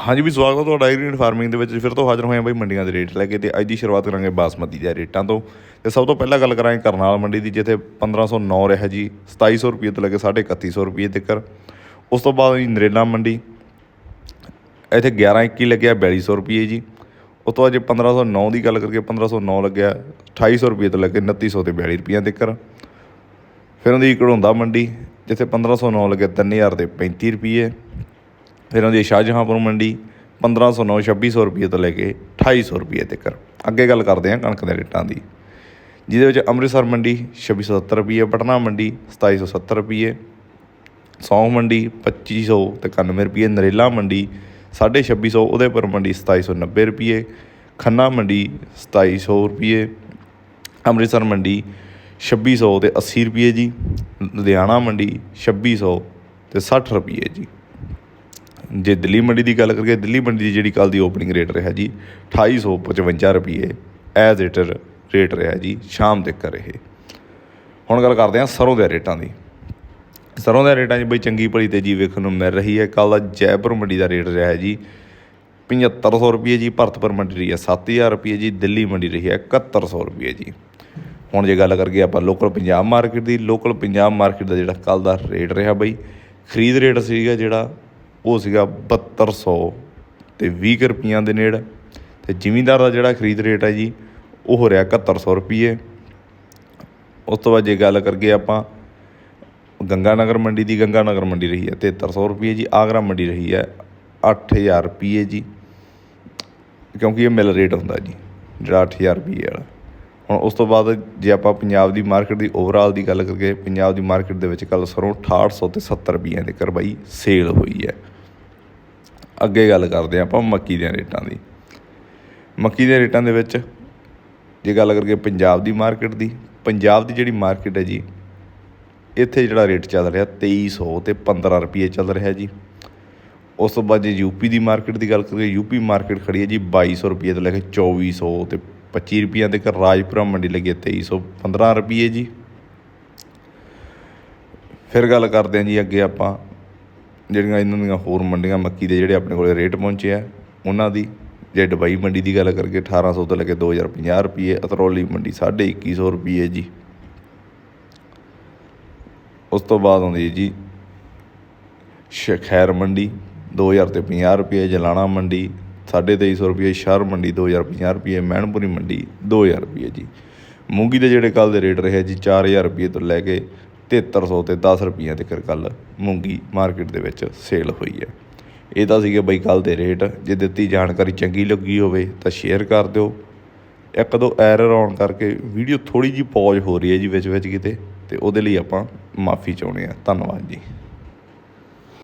ਹਾਂਜੀ ਵੀ ਸਵਾਗਤ ਹੈ ਤੁਹਾਡਾ ਐਗਰੀਡ ਫਾਰਮਿੰਗ ਦੇ ਵਿੱਚ। ਫਿਰ ਤੋਂ ਹਾਜ਼ਰ ਹੋਏ ਹਾਂ ਬਈ ਮੰਡੀਆਂ ਦੇ ਰੇਟ ਲੈ ਕੇ ਤੇ ਅੱਜ ਦੀ ਸ਼ੁਰੂਆਤ ਕਰਾਂਗੇ ਬਾਸਮਤੀ ਦੇ ਰੇਟਾਂ ਤੋਂ। ਤੇ ਸਭ ਤੋਂ ਪਹਿਲਾਂ ਗੱਲ ਕਰਾਂਗੇ ਕਰਨਾਲ ਮੰਡੀ ਦੀ, ਜਿੱਥੇ 1509 ਰਿਹਾ ਜੀ 2700 ਰੁਪਏ ਤੋਂ ਲੈ ਕੇ 3150 ਰੁਪਏ ਤੱਕ। ਉਸ ਤੋਂ ਬਾਅਦ ਜੀ ਨਰੇਲਾ ਮੰਡੀ, ਇੱਥੇ 1121 ਲੱਗਿਆ 4200 ਰੁਪਏ ਜੀ। ਉਸ ਤੋਂ ਬਾਅਦ ਜੇ 1509 ਦੀ ਗੱਲ ਕਰਕੇ 1509 ਲੱਗਿਆ 2800 ਰੁਪਏ ਤੋਂ ਲੈ ਕੇ 2900 ਤੇ 42 ਰੁਪਏ ਤੱਕ। ਫਿਰ ਉਹਦੀ ਘੜੋਂਦਾ ਮੰਡੀ, ਜਿੱਥੇ 1509 ਲੱਗਿਆ 3000 ਤੇ 35 ਰੁਪਏ। ਫਿਰ ਉਹਦੀ ਸ਼ਾਹਜਹਾਂਪੁਰ ਮੰਡੀ 1509 2600 ਰੁਪਏ ਤੋਂ ਲੈ ਕੇ 2800 ਰੁਪਏ ਤੱਕ। ਅੱਗੇ ਗੱਲ ਕਰਦੇ ਹਾਂ ਕਣਕ ਦੇ ਰੇਟਾਂ ਦੀ, ਜਿਹਦੇ ਵਿੱਚ ਅੰਮ੍ਰਿਤਸਰ ਮੰਡੀ 2670 ਰੁਪਏ, ਪਟਨਾ ਮੰਡੀ 2770 ਰੁਪਏ, ਸੌਂਫ ਮੰਡੀ 2500 ਤੇ 91 ਰੁਪਏ, ਨਰੇਲਾ ਮੰਡੀ 2650 ਉਦੈਪੁਰ ਮੰਡੀ 2790 ਰੁਪਏ, ਖੰਨਾ ਮੰਡੀ 2700 ਰੁਪਏ, ਅੰਮ੍ਰਿਤਸਰ ਮੰਡੀ 2600 ਤੇ 80 ਰੁਪਏ ਜੀ, ਲੁਧਿਆਣਾ ਮੰਡੀ 2600 ਤੇ 60 ਰੁਪਏ ਜੀ। ਜੇ ਦਿੱਲੀ ਮੰਡੀ ਦੀ ਗੱਲ ਕਰੀਏ, ਦਿੱਲੀ ਮੰਡੀ ਦੀ ਜਿਹੜੀ ਕੱਲ੍ਹ ਦੀ ਓਪਨਿੰਗ ਰੇਟ ਰਿਹਾ ਜੀ, ਅਠਾਈ ਸੌ ਪਚਵੰਜਾ ਰੁਪਈਏ ਐਜ਼ ਇਟ ਰੇਟ ਰਿਹਾ ਜੀ, ਸ਼ਾਮ ਤੱਕ ਇਹ ਹੁਣ ਗੱਲ ਕਰਦੇ ਹਾਂ ਸਰੋਂ ਦੇ ਰੇਟਾਂ ਦੀ। ਸਰੋਂ ਦੇ ਰੇਟਾਂ 'ਚ ਬਈ ਚੰਗੀ ਭਲੀ ਤੇਜ਼ੀ ਵੇਖਣ ਨੂੰ ਮਿਲ ਰਹੀ ਹੈ। ਕੱਲ ਦਾ ਜੈਪੁਰ ਮੰਡੀ ਦਾ ਰੇਟ ਰਿਹਾ ਜੀ 7500 ਰੁਪਏ ਜੀ, ਭਰਤਪੁਰ ਮੰਡੀ ਰਹੀ ਹੈ 7000 ਰੁਪਏ ਜੀ, ਦਿੱਲੀ ਮੰਡੀ ਰਹੀ ਹੈ 7100 ਰੁਪਏ ਜੀ। ਹੁਣ ਜੇ ਗੱਲ ਕਰੀਏ ਆਪਾਂ ਲੋਕਲ ਪੰਜਾਬ ਮਾਰਕੀਟ ਦੀ ਲੋਕਲ ਪੰਜਾਬ ਮਾਰਕੀਟ ਦਾ ਜਿਹੜਾ ਕੱਲ ਦਾ ਰੇਟ ਰਿਹਾ ਬਈ, ਖਰੀਦ ਰੇਟ ਸੀਗਾ ਜਿਹੜਾ ਉਹ ਸੀਗਾ 7200 ਤੇ 20 ਰੁਪਈਆਂ ਦੇ ਨੇੜੇ। ਤੇ ਜ਼ਿਮੀਂਦਾਰ ਦਾ ਜਿਹੜਾ ਖਰੀਦ ਰੇਟ ਹੈ ਜੀ, ਉਹ ਹੋ ਰਿਹਾ 7100 ਰੁਪਏ ਉਸ ਤੋਂ ਬਾਅਦ ਜੇ ਗੱਲ ਕਰੀਏ ਆਪਾਂ ਗੰਗਾ ਨਗਰ ਮੰਡੀ ਦੀ ਗੰਗਾ ਨਗਰ ਮੰਡੀ ਰਹੀ ਹੈ 7300 ਰੁਪਏ ਜੀ, ਆਗਰਾ ਮੰਡੀ ਰਹੀ ਹੈ 8000 ਰੁਪਏ ਜੀ, ਕਿਉਂਕਿ ਇਹ ਮਿਲ ਰੇਟ ਹੁੰਦਾ ਜੀ, ਜਿਹੜਾ 8000 ਰੁਪਏ ਵਾਲਾ। ਹੁਣ ਉਸ ਤੋਂ ਬਾਅਦ ਜੇ ਆਪਾਂ ਪੰਜਾਬ ਦੀ ਮਾਰਕੀਟ ਦੀ ਓਵਰਆਲ ਦੀ ਗੱਲ ਕਰੀਏ, ਪੰਜਾਬ ਦੀ ਮਾਰਕੀਟ ਦੇ ਵਿੱਚ ਕੱਲ ਸਰੋਂ 6800 ਤੇ 70 ਰੁਪਈਆਂ ਦੇ ਕਰਵਾਈ ਸੇਲ ਹੋਈ ਹੈ। ਅੱਗੇ ਗੱਲ ਕਰਦੇ ਹਾਂ ਆਪਾਂ ਮੱਕੀ ਦੇ ਰੇਟਾਂ ਦੀ। ਮੱਕੀ ਦੇ ਰੇਟਾਂ ਦੇ ਵਿੱਚ ਜੇ ਗੱਲ ਕਰੀਏ ਪੰਜਾਬ ਦੀ ਮਾਰਕੀਟ ਦੀ, ਪੰਜਾਬ ਦੀ ਜਿਹੜੀ ਮਾਰਕੀਟ ਹੈ ਜੀ, ਇੱਥੇ ਜਿਹੜਾ ਰੇਟ ਚੱਲ ਰਿਹਾ 2300 ਤੇ 15 ਰੁਪਏ ਚੱਲ ਰਿਹਾ ਜੀ। ਉਸ ਤੋਂ ਬਾਅਦ ਜੇ ਯੂਪੀ ਦੀ ਮਾਰਕੀਟ ਦੀ ਗੱਲ ਕਰੀਏ ਯੂਪੀ ਮਾਰਕੀਟ ਖੜੀ ਹੈ ਜੀ 2200 ਰੁਪਏ ਤੋਂ ਲੈ ਕੇ 2400 ਤੇ 25 ਰੁਪਈਆਂ ਤੱਕ ਰਾਜਪੁਰਾ ਮੰਡੀ ਲੱਗੀ ਹੈ 2315 ਰੁਪਏ ਜੀ। ਫਿਰ ਗੱਲ ਕਰਦੇ ਹਾਂ ਜੀ ਅੱਗੇ ਆਪਾਂ, ਜਿਹੜੀਆਂ ਇਹਨਾਂ ਦੀਆਂ ਹੋਰ ਮੰਡੀਆਂ ਮੱਕੀ ਦੇ ਜਿਹੜੇ ਆਪਣੇ ਕੋਲੇ ਰੇਟ ਪਹੁੰਚੇ ਆ, ਉਹਨਾਂ ਦੀ। ਜੇ ਦੁਬਈ ਮੰਡੀ ਦੀ ਗੱਲ ਕਰਕੇ 1800 ਤੋਂ ਲੈ ਕੇ 2050 ਰੁਪਏ ਅਤਰੌਲੀ ਮੰਡੀ 2150 ਰੁਪਏ ਜੀ। ਉਸ ਤੋਂ ਬਾਅਦ ਆਉਂਦੀ ਹੈ ਜੀ ਸ਼ ਖੈਰ ਮੰਡੀ 2000 ਤੇ 50 ਰੁਪਏ ਜਲਾਣਾ ਮੰਡੀ 2350 ਰੁਪਏ ਸ਼ਹਿਰ ਮੰਡੀ 2050 ਰੁਪਏ ਮੈਨਪੁਰੀ ਮੰਡੀ 2000 ਰੁਪਏ ਜੀ। ਮੂੰਗੀ ਦੇ ਜਿਹੜੇ ਕੱਲ ਦੇ ਰੇਟ ਰਹੇ ਜੀ 4000 ਰੁਪਏ ਤੋਂ ਲੈ ਕੇ 7300 ਤੇ 10 ਰੁਪਈਆਂ ਤੱਕ ਕੱਲ ਮੂੰਗੀ ਮਾਰਕੀਟ ਦੇ ਵਿੱਚ ਸੇਲ ਹੋਈ ਹੈ। ਇਹ ਤਾਂ ਸੀਗੇ ਬਈ ਕੱਲ ਦੇ ਰੇਟ, ਜੇ ਦਿੱਤੀ ਜਾਣਕਾਰੀ ਚੰਗੀ ਲੱਗੀ ਹੋਵੇ ਤਾਂ ਸ਼ੇਅਰ ਕਰ ਦਿਓ। ਇੱਕ ਦੋ ਐਰਰ ਆਉਣ ਕਰਕੇ ਵੀਡੀਓ ਥੋੜੀ ਜੀ ਪੌਜ਼ ਹੋ ਰਹੀ ਹੈ ਜੀ ਵਿੱਚ ਵਿੱਚ ਕਿਤੇ, ਤੇ ਉਹਦੇ ਲਈ ਆਪਾਂ ਮਾਫੀ ਚਾਹੁੰਦੇ ਹਾਂ। ਧੰਨਵਾਦ ਜੀ।